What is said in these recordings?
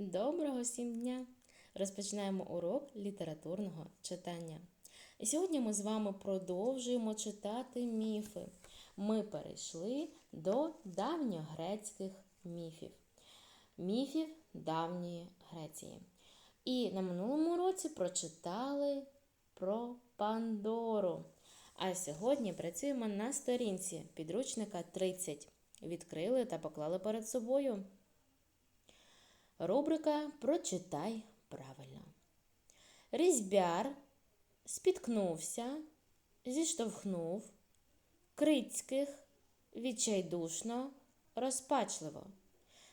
Доброго всім дня! Розпочинаємо урок літературного читання. І сьогодні ми з вами продовжуємо читати міфи. Ми перейшли до давньогрецьких міфів, міфів давньої Греції. І на минулому уроці прочитали про Пандору. А сьогодні працюємо на сторінці підручника 30. Відкрили та поклали перед собою. Рубрика Прочитай правильно. Різьбяр спіткнувся, зіштовхнув, крицьких, відчайдушно, розпачливо.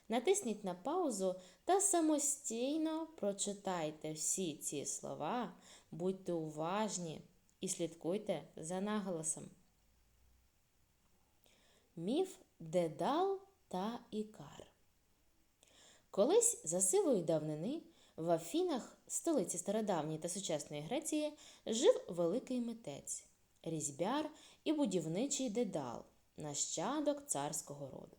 Натисніть на паузу та самостійно прочитайте всі ці слова, будьте уважні і слідкуйте за наголосом. Міф Дедал та Ікар. Колись за сивої давнини в Афінах, столиці стародавньої та сучасної Греції, жив великий митець, різьбяр і будівничий дедал, нащадок царського роду.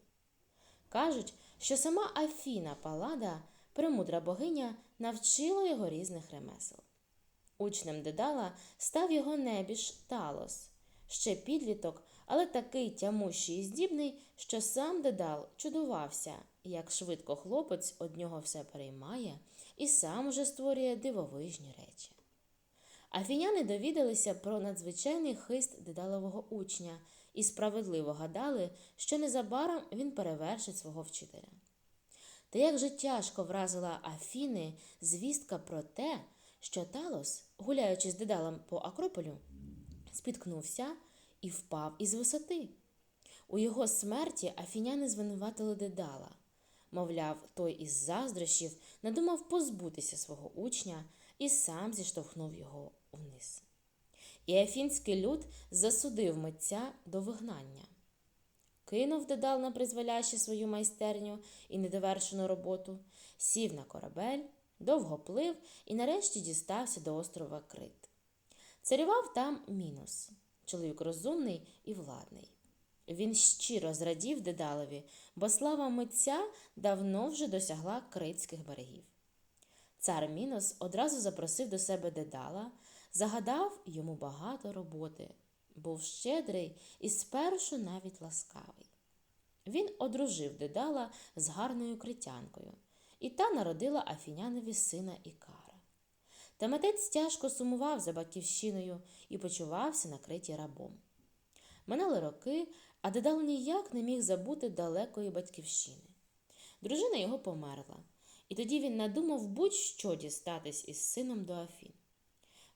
Кажуть, що сама Афіна Палада, премудра богиня, навчила його різних ремесел. Учнем дедала став його небіж Талос, ще підліток, але такий тямущий і здібний, що сам дедал чудувався, як швидко хлопець од нього все переймає і сам уже створює дивовижні речі. Афіняни довідалися про надзвичайний хист дедалового учня і справедливо гадали, що незабаром він перевершить свого вчителя. Та як же тяжко вразила Афіни звістка про те, що Талос, гуляючи з дедалом по Акрополю, спіткнувся і впав із висоти. У його смерті афіняни звинуватили дедала. Мовляв, той із заздрощів надумав позбутися свого учня і сам зіштовхнув його вниз. І афінський люд засудив митця до вигнання. Кинув дедал на призволяще свою майстерню і недовершену роботу, сів на корабель, довго плив і нарешті дістався до острова Крит. Царював там мінус, чоловік розумний і владний. Він щиро зрадів Дедалові, бо слава митця давно вже досягла критських берегів. Цар Мінос одразу запросив до себе Дедала, загадав йому багато роботи, був щедрий і спершу навіть ласкавий. Він одружив Дедала з гарною критянкою, і та народила Афінянові сина Ікара. Та митець тяжко сумував за батьківщиною і почувався накриті рабом. Минали роки, а Дедал ніяк не міг забути далекої батьківщини. Дружина його померла, і тоді він надумав будь-що дістатись із сином до Афін.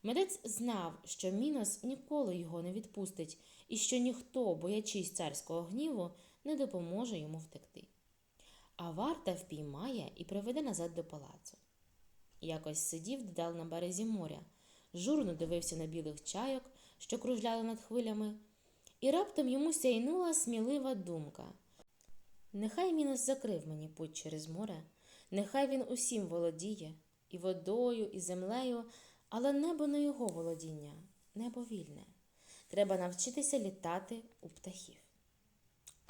Медець знав, що Мінос ніколи його не відпустить і що ніхто, боячись царського гніву, не допоможе йому втекти. А варта впіймає і приведе назад до палацу. Якось сидів Дедал на березі моря, журно дивився на білих чайок, що кружляли над хвилями, і раптом йому сяйнула смілива думка. Нехай Мінос закрив мені путь через море, нехай він усім володіє, і водою, і землею, але небо не його володіння, небо вільне. Треба навчитися літати у птахів.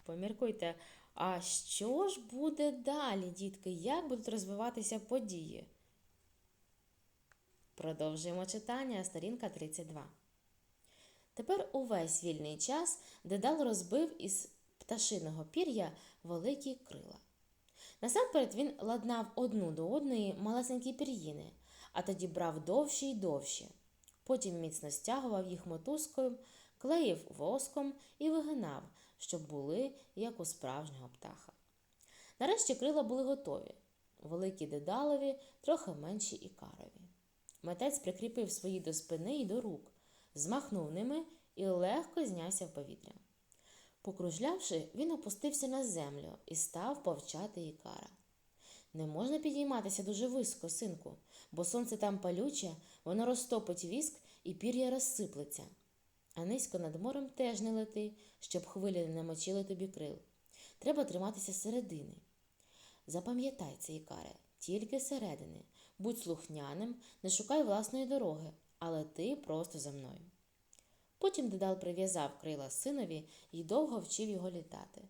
Поміркуйте, а що ж буде далі, дітки? Як будуть розвиватися події? Продовжуємо читання, сторінка 32. Тепер увесь вільний час Дедал розбив із пташиного пір'я великі крила. Насамперед він ладнав одну до одної малесенькі пір'їни, а тоді брав довші й довші. Потім міцно стягував їх мотузкою, клеїв воском і вигинав, щоб були, як у справжнього птаха. Нарешті крила були готові, великі дедалові, трохи менші ікарові. Митець прикріпив свої до спини і до рук, змахнув ними і легко знявся в повітря. Покружлявши, він опустився на землю і став повчати ікара. Не можна підійматися дуже високо, синку, бо сонце там палюче, воно розтопить віск і пір'я розсиплеться. А низько над морем теж не лети, щоб хвилі не намочили тобі крил. Треба триматися середини. Запам'ятай це, ікаре, тільки середини. Будь слухняним, не шукай власної дороги, але ти просто за мною. Потім Дедал прив'язав крила синові і довго вчив його літати.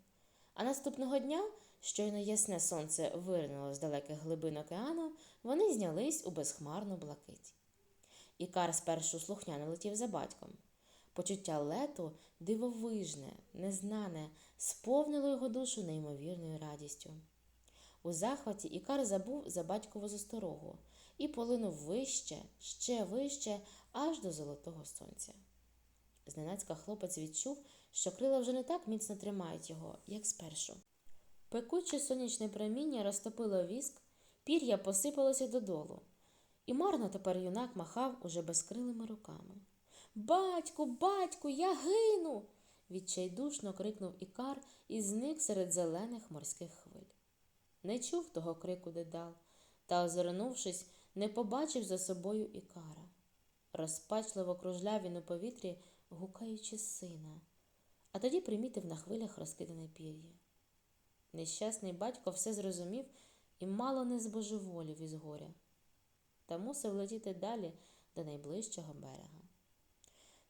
А наступного дня щойно ясне сонце виринуло з далеких глибин океану, вони знялись у безхмарну блакить. Ікар спершу слухняно летів за батьком. Почуття лету дивовижне, незнане, сповнило його душу неймовірною радістю. У захваті Ікар забув за батькову засторогу і полинув вище, ще вище, аж до золотого сонця. Зненацька хлопець відчув, що крила вже не так міцно тримають його, як спершу. Пекуче сонячне проміння розтопило віск, пір'я посипалося додолу, і марно тепер юнак махав уже безкрилими руками. Батьку, батьку, я гину. відчайдушно крикнув Ікар і зник серед зелених морських хвиль. Не чув того крику дедал, та, озирнувшись, не побачив за собою Ікара. Розпачливо кружляв він у повітрі, гукаючи сина, а тоді примітив на хвилях розкидане пір'я. Нещасний батько все зрозумів і мало не збожеволів із горя, та мусив летіти далі до найближчого берега.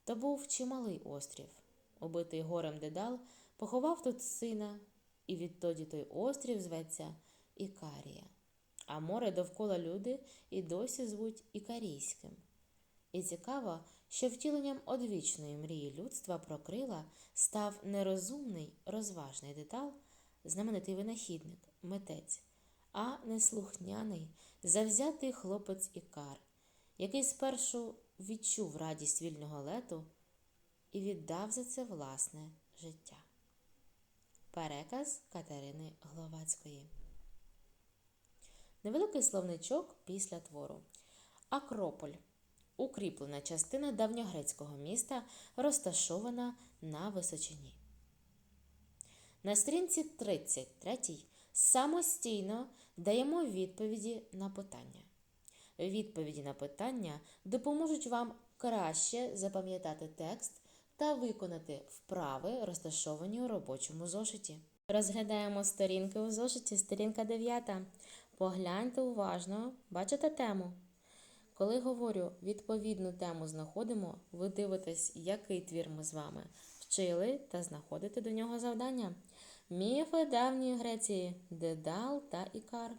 То був чималий острів. Убитий горем дедал поховав тут сина, і відтоді той острів зветься Ікарія, а море довкола люди і досі звуть Ікарійським. І цікаво, що втіленням одвічної мрії людства про крила став нерозумний, розважний детал, знаменитий винахідник, митець, а неслухняний, завзятий хлопець Ікар, який спершу відчув радість вільного лету і віддав за це власне життя. Переказ Катерини Гловацької. Невеликий словничок після твору. Акрополь. Укріплена частина давньогрецького міста, розташована на височині. На сторінці 33 самостійно даємо відповіді на питання. Відповіді на питання допоможуть вам краще запам'ятати текст та виконати вправи, розташовані у робочому зошиті. Розглядаємо сторінки у зошиті, сторінка 9. Погляньте уважно, бачите тему. Коли говорю відповідну тему знаходимо, ви дивитесь, який твір ми з вами вчили та знаходите до нього завдання. Міфи давньої Греції, Дедал та Ікар.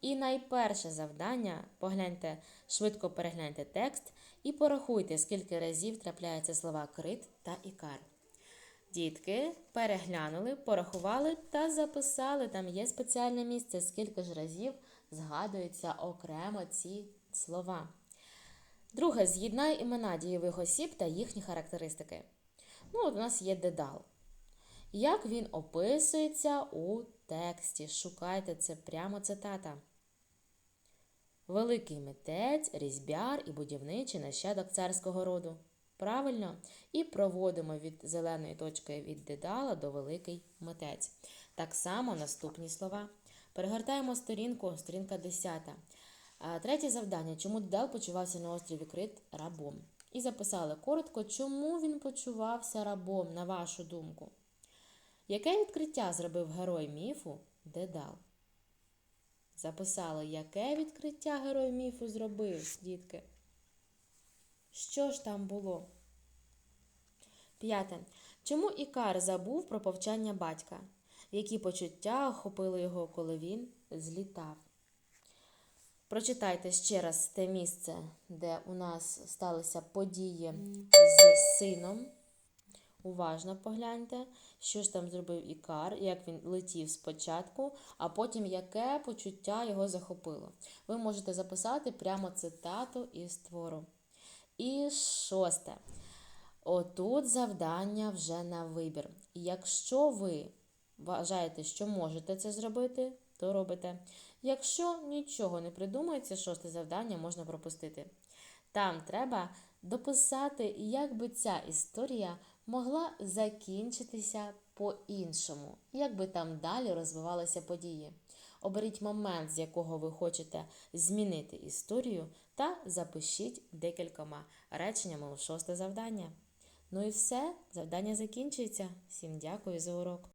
І найперше завдання погляньте, швидко перегляньте текст і порахуйте, скільки разів трапляються слова крит та ікар. Дітки переглянули, порахували та записали. Там є спеціальне місце, скільки ж разів згадуються окремо ці слова. Друге, з'єднай імена дієвих осіб та їхні характеристики. Ну, от у нас є дедал. Як він описується у тексті? Шукайте це прямо цитата. Великий митець, різьбяр і будівничий нащадок царського роду. Правильно? І проводимо від зеленої точки від дедала до великий митець. Так само наступні слова. Перегортаємо сторінку, сторінка 10. Третє завдання. Чому дедал почувався на острові Крит рабом? І записали коротко, чому він почувався рабом, на вашу думку. Яке відкриття зробив герой міфу Дедал? Записали, яке відкриття герой міфу зробив, дітки? Що ж там було? П'яте. Чому Ікар забув про повчання батька? Які почуття охопили його, коли він злітав? Прочитайте ще раз те місце, де у нас сталися події з сином. Уважно погляньте, що ж там зробив Ікар, як він летів спочатку, а потім яке почуття його захопило. Ви можете записати прямо цитату із твору. І шосте. Отут завдання вже на вибір. Якщо ви вважаєте, що можете це зробити, то робите. Якщо нічого не придумається, шосте завдання можна пропустити. Там треба дописати, як би ця історія могла закінчитися по-іншому, як би там далі розвивалися події. Оберіть момент, з якого ви хочете змінити історію, та запишіть декількома реченнями у шосте завдання. Ну і все, завдання закінчується. Всім дякую за урок.